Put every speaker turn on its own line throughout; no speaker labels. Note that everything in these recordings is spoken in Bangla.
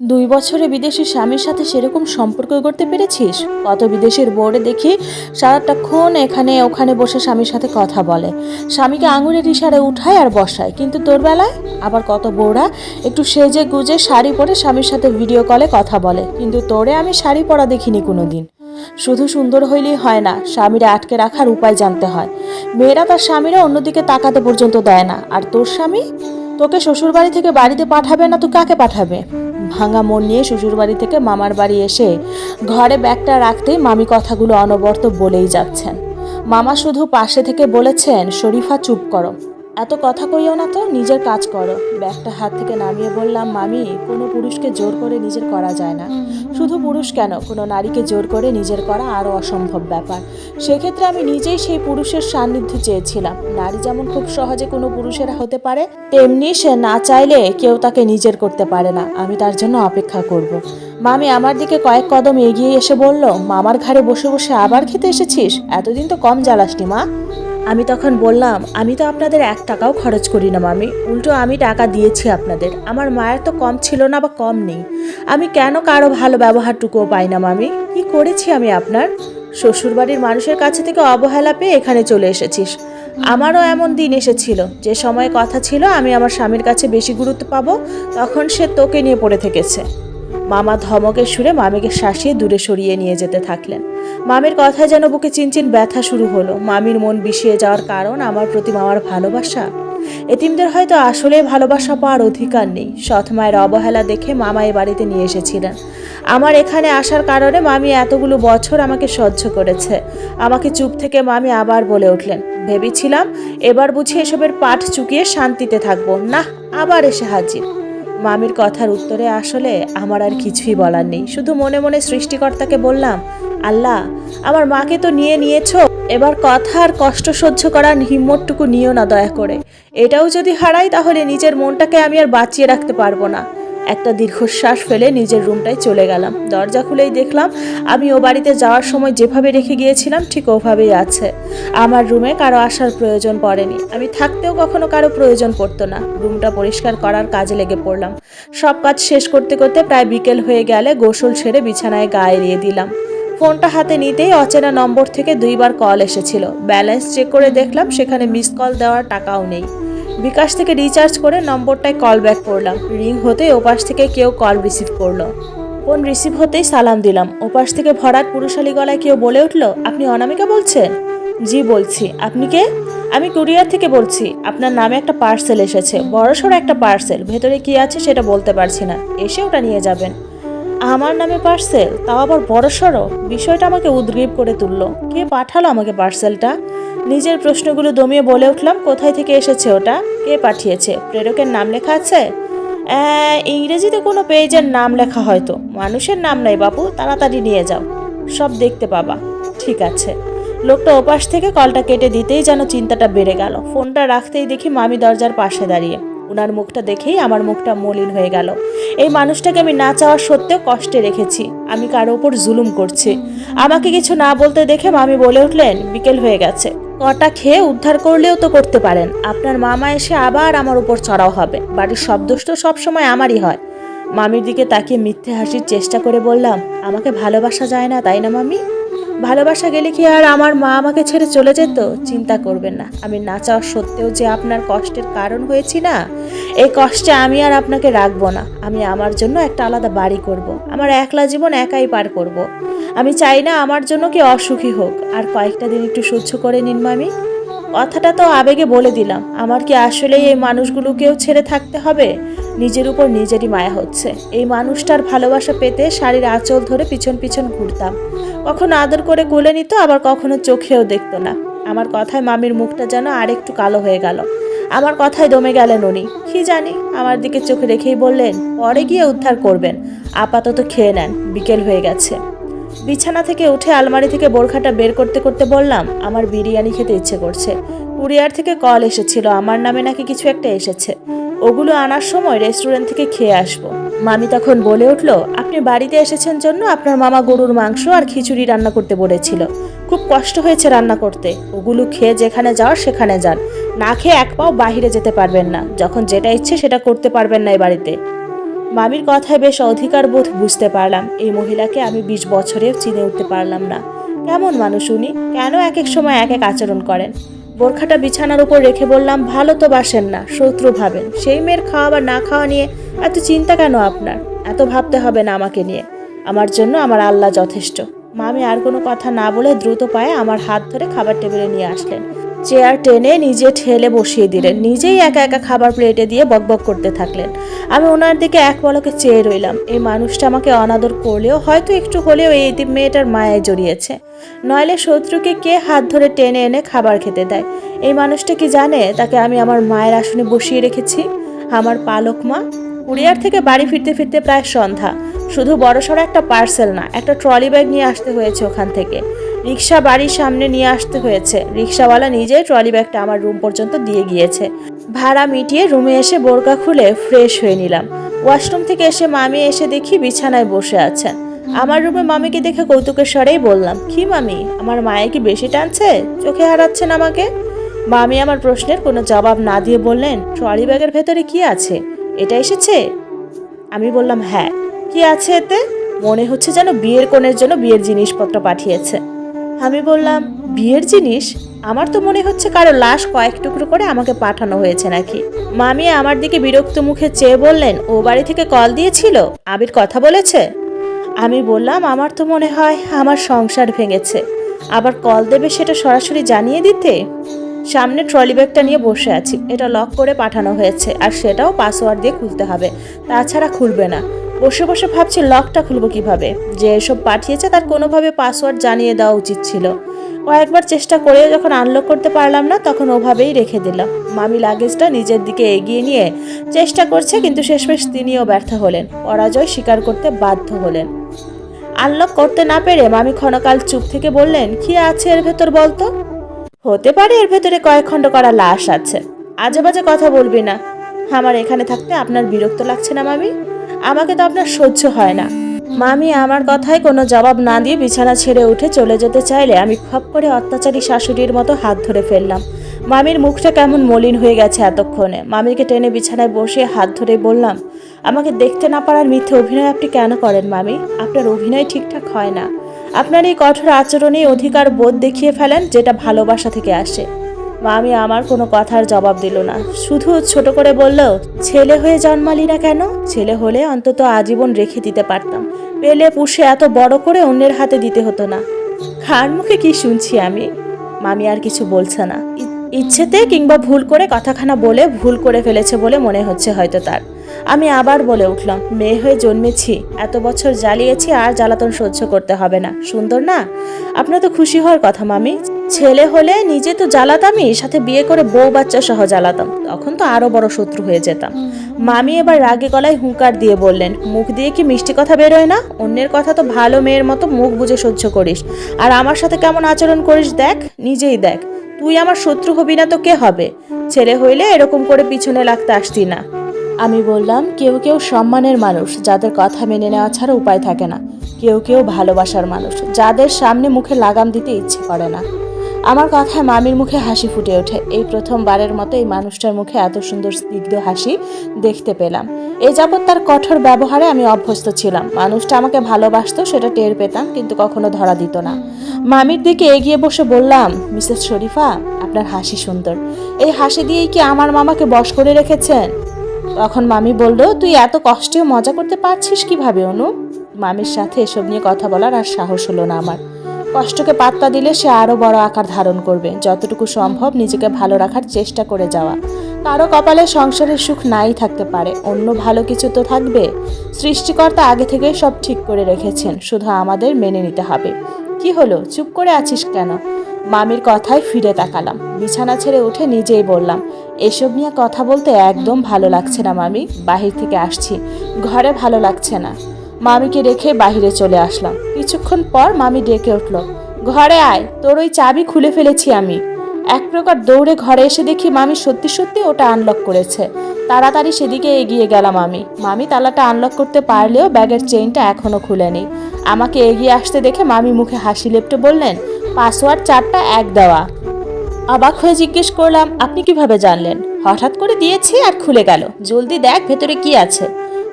দুই বছরে বিদেশি স্বামীর সাথে সেরকম সম্পর্ক করতে পেরেছিস? কত বিদেশের বোর্ডে দেখি সারাটাক্ষণ এখানে ওখানে বসে স্বামীর সাথে কথা বলে। স্বামীকে আঙুলের ইশারে উঠায় আর বসায়। কিন্তু তোর বেলায়? আবার কত বউরা একটু সেজে গুজে শাড়ি পরে স্বামীর সাথে ভিডিও কলে কথা বলে। কিন্তু তোরে আমি শাড়ি পরা দেখিনি কোনো দিন শুধু সুন্দর হইলেই হয় না, স্বামীরা আটকে রাখার উপায় জানতে হয়। মেয়েরা তার স্বামীরা অন্যদিকে তাকাতে পর্যন্ত দেয় না। আর তোর স্বামী? তোকে শ্বশুরবাড়ি থেকে বাড়িতে পাঠাবে না, তো কাকে পাঠাবে? ভাঙা মন নিয়ে শ্বশুর বাড়ি থেকে মামার বাড়ি এসে ঘরে ব্যাগটা রাখতেই মামি কথাগুলো অনবরত বলেই যাচ্ছেন। মামা শুধু পাশে থেকে বলেছেন, শরীফা, চুপ করো। এত কথা কইও না তো, নিজের কাজ করো। ব্যাগটা হাত থেকে নামিয়ে বললাম, মামি, কোনো পুরুষকে জোর করে নিজের করা যায় না। শুধু পুরুষ কেন? কোনো নারীকে জোর করে নিজের করা আরও অসম্ভব ব্যাপার। সেক্ষেত্রে আমি নিজেই সেই পুরুষের সান্নিধ্য চেয়েছিলাম। নারী যেমন খুব সহজে কোনো পুরুষের হতে পারে, তেমনি সে না চাইলে কেউ তাকে নিজের করতে পারে না। আমি তার জন্য অপেক্ষা করব। মামি আমার দিকে কয়েক কদম এগিয়ে এসে বলল, মামার ঘাড়ে বসে বসে আবার খেতে এসেছিস? এতদিন তো কম জ্বালাসনি মা। আমি তখন বললাম, আমি তো আপনাদের এক টাকাও খরচ করি না, মামি। উল্টো আমি টাকা দিয়েছি আপনাদের। আমার মায়ের তো কম ছিল না বা কম নেই। আমি কেন কারও ভালো ব্যবহারটুকুও পাই না, মামি? কি করেছি আমি আপনার? শ্বশুরবাড়ির মানুষের কাছে থেকে অবহেলা পেয়ে এখানে চলে এসেছিস। আমারও এমন দিন এসেছিল। যে সময় কথা ছিল, আমি আমার স্বামীর কাছে বেশি গুরুত্ব পাবো, তখন সে তোকে নিয়ে পড়ে থেকেছে। মামা ধমকের সুরে মামিকে শাসিয়ে দূরে সরিয়ে নিয়ে যেতে থাকলেন। মামির কথায় যেন বুকে চিনচিন ব্যথা শুরু হলো। মামির মন বিষিয়ে যাওয়ার কারণ আমার প্রতি মামার ভালোবাসা। এতিমদের হয়তো আসলে ভালোবাসা পাওয়ার অধিকার নেই। সৎ মায়ের অবহেলা দেখে মামা এ বাড়িতে নিয়ে এসেছিলেন। আমার এখানে আসার কারণে মামি এতগুলো বছর আমাকে সহ্য করেছে। আমাকে চুপ থেকে মামি আবার বলে উঠলেন, ভেবেছিলাম এবার বুঝি এসবের পাঠ চুকিয়ে শান্তিতে থাকব। না আবার এসে হাজির। মামির কথার উত্তরে আসলে আমার আর কিছুই বলার নেই। শুধু মনে মনে সৃষ্টিকর্তাকে বললাম, আল্লাহ, আমার মাকে তো নিয়ে নিয়েছ, এবার কথা আর কষ্ট সহ্য করার হিম্মতটুকু নিও না দয়া করে। এটাও যদি হারাই তাহলে নিজের মনটাকে আমি আর বাঁচিয়ে রাখতে পারব না। একটা দীর্ঘশ্বাস ফেলে নিজের রুমটায় চলে গেলাম। দরজা খুলেই দেখলাম, আমি ও বাড়িতে যাওয়ার সময় যেভাবে রেখে গিয়েছিলাম, ঠিক ওভাবেই আছে। আমার রুমে কারও আসার প্রয়োজন পড়েনি। আমি থাকতেও কখনো কারও প্রয়োজন পড়তো না। রুমটা পরিষ্কার করার কাজে লেগে পড়লাম। সব কাজ শেষ করতে করতে প্রায় বিকেল হয়ে গেলে গোসল ছেড়ে বিছানায় গায়ে দিয়ে দিলাম। ফোনটা হাতে নিতেই অচেনা নম্বর থেকে দুইবার কল এসেছিল। ব্যালেন্স চেক করে দেখলাম, সেখানে মিস কল দেওয়ার টাকাও নেই। বিকাশ থেকে রিচার্জ করে নম্বরটায় কল ব্যাক করলাম। রিং হতেই ওপাশ থেকে কেউ কল রিসিভ করল। ফোন রিসিভ হতেই সালাম দিলাম। ওপাশ থেকে ভরাট পুরুষালী গলায় কেউ বলে উঠল, আপনি অনামিকা বলছেন? জি, বলছি। আপনি কে? আমি কুরিয়ার থেকে বলছি। আপনার নামে একটা পার্সেল এসেছে। বড়সড় একটা পার্সেল ভেতরে কি আছে সেটা বলতে পারছি না। এসে ওটা নিয়ে যাবেন। আমার নামে পার্সেল, তাও আবার বড়সড় বিষয়টা আমাকে উদ্গ্রীব করে তুললো। কে পাঠালো আমাকে পার্সেলটা? নিজের প্রশ্নগুলো দমিয়ে বলে উঠলাম, কোথায় থেকে এসেছে ওটা? কে পাঠিয়েছে? প্রেরকের নাম লেখা আছে? ইংরেজিতে কোনো পেজের নাম লেখা হয়তো। মানুষের নাম নাই বাপু, তাড়াতাড়ি নিয়ে যাও। সব দেখতে পাবা। ঠিক আছে। লোকটা ওপাশ থেকে কলটা কেটে দিতেই যেন চিন্তাটা বেড়ে গেল। ফোনটা রাখতেই দেখি মামি দরজার পাশে দাঁড়িয়ে। ওনার মুখটা দেখেই আমার মুখটা মলিন হয়ে গেল। এই মানুষটাকে আমি না চাওয়া সত্ত্বেও কষ্টে রেখেছি। আমি কারও ওপর জুলুম করছি। আমাকে কিছু না বলতে দেখে মামি বলে উঠলেন, বিকেল হয়ে গেছে। কটা খেয়ে উদ্ধার করলেও তো করতে পারেন। আপনার মামা এসে আবার আমার উপর চড়াও হবে। বাড়ির সব দোষ তো সবসময় আমারই হয়। মামির দিকে তাকিয়ে মিথ্যে হাসির চেষ্টা করে বললাম, আমাকে ভালোবাসা যায় না, তাই না মামি? ভালোবাসা গেলে কি আর আমার মা আমাকে ছেড়ে চলে যেত? চিন্তা করবেন না। আমি না চাওয়া সত্ত্বেও যে আপনার কষ্টের কারণ হয়েছি না, এই কষ্টে আমি আর আপনাকে রাখব না। আমি আমার জন্য একটা আলাদা বাড়ি করব। আমার একলা জীবন একাই পার করব। আমি চাই না আমার জন্য কি অসুখী হোক। আর কয়েকটা দিন একটু সহ্য করে নিন মামি। কথাটা তো আবেগে বলে দিলাম। আমার কি আসলেই এই মানুষগুলোকেও ছেড়ে থাকতে হবে? নিজের উপর নিজেরই মায়া হচ্ছে। এই মানুষটার ভালোবাসা পেতে শাড়ির আঁচল ধরে পিছন পিছন ঘুরতাম। কখনো আদর করে কোলে নিত, আবার কখনো চোখেও দেখতো না। আমার কথায় মামির মুখটা যেন আরেকটু কালো হয়ে গেল। আমার কথায় দমে গেলেন উনি। কি জানি? আমার দিকে চোখে রেখেই বললেন, পরে গিয়ে উদ্ধার করবেন। আপাতত খেয়ে নেন, বিকেল হয়ে গেছে। বিছানা থেকে উঠে আলমারি থেকে বোরখাটা বের করতে করতে বললাম, আমার বিরিয়ানি খেতে ইচ্ছে করছে। কুরিয়ার থেকে কল এসেছিল, আমার নামে নাকি কিছু একটা এসেছে। ওগুলো আনার সময় রেস্টুরেন্ট থেকে খেয়ে আসব। মামি তখন বলে উঠল, আপনি বাড়িতে এসেছেন জন্য আপনার মামা গরুর মাংস আর খিচুড়ি রান্না করতে বলেছিল। খুব কষ্ট হয়েছে রান্না করতে। ওগুলো খেয়ে যেখানে যাওয়ার সেখানে যান। না খেয়ে এক পাও বাহিরে যেতে পারবেন না। যখন যেটা ইচ্ছে সেটা করতে পারবেন না এই বাড়িতে। মামির কথায় বেশ অধিকার বোধ বুঝতে পারলাম। এই মহিলাকে আমি বিশ বছরেও চিনে উঠতে পারলাম না। কেমন মানুষ উনি? কেন এক এক সময় এক এক আচরণ করেন? বোরখাটা বিছানার উপর রেখে বললাম, ভালো তো বাসেন না, শত্রু ভাবেন। সেই মেয়ের খাওয়া বা না খাওয়া নিয়ে এত চিন্তা কেন আপনার? এত ভাবতে হবে না আমাকে নিয়ে। আমার জন্য আমার আল্লাহ যথেষ্ট। মামি আর কোনো কথা না বলে দ্রুত পায়ে আমার হাত ধরে খাবার টেবিলে নিয়ে আসলেন। চেয়ার টেনে নিজে ঠেলে বসিয়ে দিলেন। নিজেই একা একা খাবার প্লেটে দিয়ে বকবক করতে থাকলেন। আমি ওনার দিকে এক পলকে চেয়ে রইলাম। এই মানুষটা আমাকে অনাদর করলেও, হয়তো একটু হলেও এই মেয়েটার মায়ায় জড়িয়েছে। নইলে শত্রুকে কে হাত ধরে টেনে এনে খাবার খেতে দেয়? এই মানুষটা কি জানে? তাকে আমি আমার মায়ের আসনে বসিয়ে রেখেছি। আমার পালক মা? কুরিয়ার থেকে বাড়ি ফিরতে ফিরতে প্রায় সন্ধ্যা। শুধু বড়সড় একটা পার্সেল না, একটা ট্রলি ব্যাগ নিয়ে আসতে হয়েছে ওখান থেকে। রিক্সা বাড়ির সামনে নিয়ে আসতে হয়েছে। রিক্সাওয়ালা নিজেই ট্রলি ব্যাগটা আমার রুম পর্যন্ত দিয়ে গিয়েছে। ভাড়া মিটিয়ে রুমে এসে বোরকা খুলে ফ্রেশ হয়ে নিলাম। ওয়াশরুম থেকে এসে মামি এসে দেখি বিছানায় বসে আছেন। আমার রুমে মামিকে দেখে কৌতুকের স্বরেই বললাম, কি মামি, আমার মায়ে কি বেশি টানছে? চোখে হারাচ্ছেন আমাকে? মামি আমার প্রশ্নের কোনো জবাব না দিয়ে বললেন, ট্রলি ব্যাগের ভেতরে কি আছে? এটা এসেছে? আমি বললাম হ্যাঁ। কি আছে এতে? মনে হচ্ছে যেন বিয়ের কোণের জন্য বিয়ের জিনিসপত্র পাঠিয়েছে। আমি বললাম, বিয়ের জিনিস? আমার তো মনে হচ্ছে কারও লাশ কয়েক টুকরো করে আমাকে পাঠানো হয়েছে নাকি? মামি আমার দিকে বিরক্ত মুখে চেয়ে বললেন, ও বাড়ি থেকে কল দিয়েছিল? আবির কথা বলেছে? আমি বললাম, আমার তো মনে হয় আমার সংসার ভেঙেছে। আবার কল দেবে সেটা সরাসরি জানিয়ে দিতে? সামনে ট্রলি ব্যাগটা নিয়ে বসে আছি। এটা লক করে পাঠানো হয়েছে, আর সেটাও পাসওয়ার্ড দিয়ে খুলতে হবে। তাছাড়া খুলবে না। বসে বসে ভাবছি, লকটা খুলবো কীভাবে? যে এসব পাঠিয়েছে তার কোনোভাবে পাসওয়ার্ড জানিয়ে দেওয়া উচিত ছিল। কয়েকবার চেষ্টা করেও যখন আনলক করতে পারলাম না, তখন ওভাবেই রেখে দিলাম। মামি লাগেজটা নিজের দিকে এগিয়ে নিয়ে চেষ্টা করছে, কিন্তু শেষমেশ তিনিও ব্যর্থ হলেন। পরাজয় স্বীকার করতে বাধ্য হলেন। আনলক করতে না পেরে মামি ক্ষণকাল চুপ থেকে বললেন, কি আছে এর ভেতর বলতো? হতে পারে এর ভেতরে কয়েক খণ্ড করা লাশ আছে। আজে বাজে কথা বলবি না। আমার এখানে থাকতে আপনার বিরক্ত লাগছে না মামি? আমাকে তো আপনার সহ্য হয় না। মামি আমার কথায় কোনো জবাব না দিয়ে বিছানা ছেড়ে উঠে চলে যেতে চাইলে আমি খপ করে অত্যাচারী শাশুড়ির মতো হাত ধরে ফেললাম। মামির মুখটা কেমন মলিন হয়ে গেছে এতক্ষণে। মামিকে টেনে বিছানায় বসে হাত ধরে বললাম, আমাকে দেখতে না পারার মিথ্যে অভিনয় আপনি কেন করেন মামি? আপনার অভিনয় ঠিকঠাক হয় না। আপনার এই কঠোর আচরণেই অধিকার বোধ দেখিয়ে ফেলেন যেটা ভালোবাসা থেকে আসে। মামি আমার কোনো কথার জবাব দিল না। শুধু ছোট করে বলল, ছেলে হয়ে জন্মালি না কেন? ছেলে হলে অন্তত আজীবন রেখে দিতে পারতাম। পেলে পুষে এত বড় করে অন্যের হাতে দিতে হতো না। খার মুখে কি শুনছি আমি? মামি আর কিছু বলছে না। ইচ্ছেতে কিংবা ভুল করে কথাখানা বলে ভুল করে ফেলেছে বলে মনে হচ্ছে হয়তো তার। আমি আবার বলে উঠলাম, মেয়ে হয়ে জন্মেছি, এত বছর জ্বালিয়েছি, আর জ্বালাতন সহ্য করতে হবে না। সুন্দর না? আপনার তো খুশি হওয়ার কথা, মামি। ছেলে হলে নিজে তো জ্বালাতামই সাথে বিয়ে করে বউ বাচ্চা সহ জ্বালাতাম। তখন তো আরও বড় শত্রু হয়ে যেতাম। মামি এবার রাগে গলায় হুঙ্কার দিয়ে বললেন মুখ দিয়ে কি মিষ্টি কথা বেরোয় না? অন্যের কথা তো ভালো মেয়ের মতো মুখ বুঝে সহ্য করিস। আর আমার সাথে কেমন আচরণ করিস দেখ নিজেই দেখ। তুই আমার শত্রু হবি না তো কে হবে? ছেলে হইলে এরকম করে পিছনে লাগতে আসতি না। আমি বললাম কেউ কেউ সম্মানের মানুষ যাদের কথা মেনে নেওয়া ছাড়া উপায় থাকে না। কেউ কেউ ভালোবাসার মানুষ যাদের সামনে মুখে লাগাম দিতে ইচ্ছে করে না। আমার কথায় মামির মুখে হাসি ফুটে ওঠে। এই প্রথমবারের মতো এই মানুষটার মুখে এত সুন্দর স্নিগ্ধ হাসি দেখতে পেলাম। এ যাবৎ তার কঠোর ব্যবহারে আমি অভ্যস্ত ছিলাম। মানুষটা আমাকে ভালোবাসত, সেটা টের পেতাম, কিন্তু কখনো ধরা দিত না। মামির দিকে এগিয়ে বসে বললাম, মিসেস শরীফা, আপনার হাসি সুন্দর। এই হাসি দিয়েই কি আমার মামাকে বশ করে রেখেছেন? তখন মামি বলল, তুই এত কষ্টেও মজা করতে পারছিস কীভাবে অনু মামির সাথে এসব নিয়ে কথা বলার আর সাহস হলো না আমার। কষ্টকে পাত্তা দিলে সে আরও বড় আকার ধারণ করবে। যতটুকু সম্ভব নিজেকে ভালো রাখার চেষ্টা করে যাওয়া। কারও কপালে সংসারের সুখ নাই থাকতে পারে। অন্য ভালো কিছু তো থাকবে। সৃষ্টিকর্তা আগে থেকে সব ঠিক করে রেখেছেন। শুধু আমাদের মেনে নিতে হবে। কি হলো? চুপ করে আছিস কেন? মামির কথায় ফিরে তাকালাম। বিছানা ছেড়ে উঠে নিজেই বললাম, এসব নিয়ে কথা বলতে একদম ভালো লাগছে না মামি। বাহির থেকে আসছি। ঘরে ভালো লাগছে না। মামিকে রেখে বাইরে চলে আসলাম। কিছুক্ষণ পর মামি ডেকে উঠল, ঘরে আয়, তোর ওই চাবি খুলে ফেলেছি আমি। এক প্রকার দৌড়ে ঘরে এসে দেখি মামি সত্যি সত্যি ওটা আনলক করেছে। তাড়াতাড়ি সেদিকে এগিয়ে গেলাম আমি মামি তালাটা আনলক করতে পারলেও ব্যাগের চেইনটা এখনও খুলেনি। আমাকে এগিয়ে আসতে দেখে মামি মুখে হাসি লেপটে বললেন, পাসওয়ার্ড চারটা এক দেওয়া। অবাক হয়ে জিজ্ঞেস করলাম, আপনি কীভাবে জানলেন? হঠাৎ করে দিয়েছি আর খুলে গেল। জলদি দেখ ভেতরে কি আছে।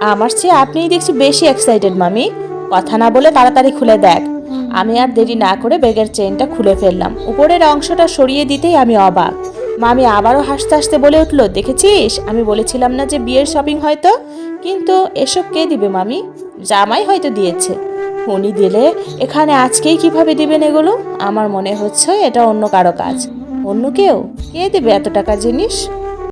আমার চেয়ে আপনিই দেখছি বেশি এক্সাইটেড মামি। কথা না বলে তাড়াতাড়ি খুলে দেখ। আমি আর দেরি না করে ব্যাগের চেনটা খুলে ফেললাম। উপরের অংশটা সরিয়ে দিতেই আমি অবাক। মামি আবারও হাসতে হাসতে বলে উঠল, দেখেছিস? আমি বলেছিলাম না যে বিয়ের শপিং হয়তো কিন্তু এসব কে দিবে, মামি? জামাই হয়তো দিয়েছে। উনি দিলে এখানে আজকেই কীভাবে দিবেন এগুলো? আমার মনে হচ্ছে এটা অন্য কারও কাজ। অন্য কেউ? কে দেবে এত টাকা জিনিস?